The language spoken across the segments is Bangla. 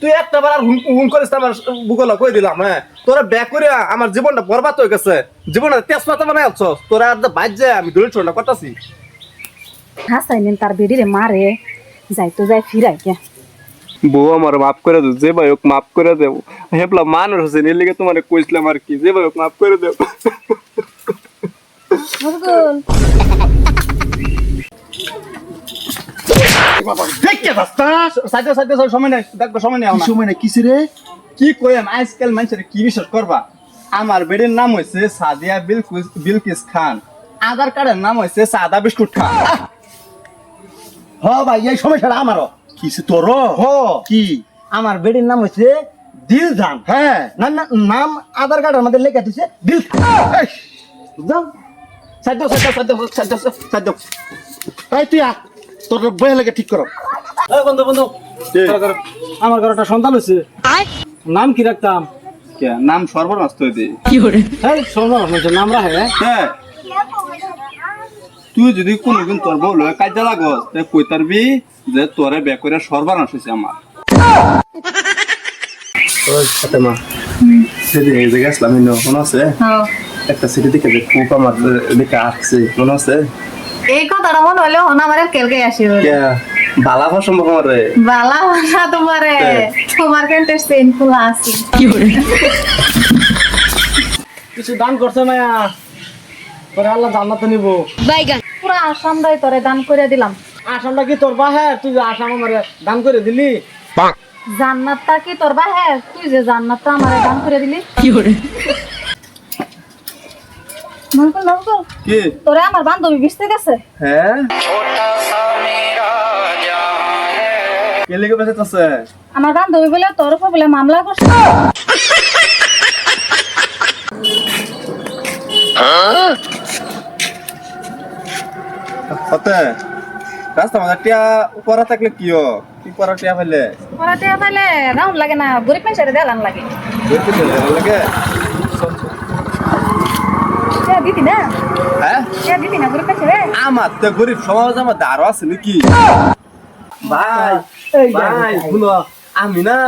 তুই একটা বার আর হুন হুন করিস আমার বুকলা কই দিলাম হ্যাঁ? তোরা ব্যাক করে আমার জীবনটা বরবাদ হয়ে গেছে। জীবনটা তেজপাতা বানাই আছ তোরা আর বাদ যায় আমি দূরে ছোট করতাছি। হাসাইনেন তার বেডিরে মারে। যাই তো যাই ফিরাই কে বউ আমার মাফ করে দেব যে ভাই হোক মাফ করে দেব হেপলা মানুষ হচ্ছে এর লিগে তোমার কইছিলাম আর কি যে ভাই হোক মাফ করে দেব সময় নেই সময় নেই সময় কিসে রে? কি কইম আজকাল মানুষের কি বিশ্বাস করবা? আমার বেডের নাম হইছে সাদিয়া বিলকুস বিলকিস খান। আধার কার্ডের নাম হইছে সাদা বিস্কুট খান। হ ভাই এই সমস্যাটা আমারও। কিসে তোর হ। কি? আমার বেডের নাম হইছে দিলজান। হ্যাঁ। না না নাম আধার কার্ডের মধ্যে লেখা দিছে দিল। যাও তুই আ তোর লাগে ঠিক করো। বন্ধু বন্ধু। আমার ঘরে একটা সন্তান হয়েছে। নাম কি রাখতাম? নাম সর্বনাশ হয়ে দে। এই সন্তান হয়েছে নাম রাখে। হ্যাঁ। তুই যদি কোনোদিন তোর বউ লয়ে কাজে লাগস তে কই তারবি যে তোরে বে করে সর্বনাশ হইছে আমার। ওই ফাতেমা সেদিন এই জায়গায় আসলাম মনে আছে? একটা সিটি দিকে যে খুব আমার দিকে আসছে মনে আছে? এই কথাটা মনে হলে হন আমার কেলকে আসি কে বালা ভাষণ আমার বালা ভাষা তোমারে তোমার কিন্তু সেনফুল আছে। কিছু দান করছে মায়া পরে আল্লাহ জান্নাত নিব। পুরা আসামটাই তোরে দান করে দিলাম। আসামটা কি তোর বাহে তুই যে আসাম আমার দান করে দিলি? জান্নাতটা কি তোর বাহে তুই যে জান্নাতটা আমারে দান করে দিলি। নকুল নকুল কি? তোরে আমার বান্ধবী বিসতে গেছে। হ্যাঁ? কে লিখে বেঁচে আছে আমার বান্ধবী বলে তোর উপর বলে মামলা করছে। সতে রাস্তা মাঝে টিয়া থাকলে কি কি টিয়া ফেলে? তাহলে রাউন্ড লাগে না গরিব মানুষের দেলান লাগে। লাগে দিতি না হ্যাঁ সে দিতি না গরিব মানুষের আমার তো গরিব সমাজ আমার দারো আছে নাকি? ভাই ভাই শুনো আমি না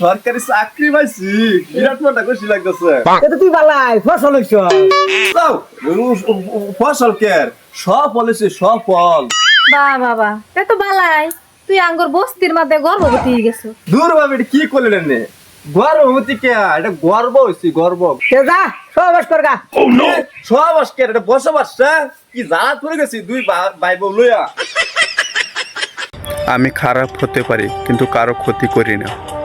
সরকারি চাকরি পাইছি বিরাট মনটা খুশি লাগতেছে। এটা তুই বালাই ফসল হইছ। ফসল কের? সফল হয়েছে সফল বা বাবা তে তো বালাই। তুই আঙ্গুর বস্তির মধ্যে গর্ভবতী হয়ে গেছো। দূর এটা কি করলেন গর্ভবতী কে এটা গর্ব হয়েছে গর্ব। কে যা সবাস করগা সব আজকে এটা বসবাস কি জানা পড়ে গেছি দুই বা- ভাই বউ লইয়া? আমি খারাপ হতে পারি কিন্তু কারও ক্ষতি করি না।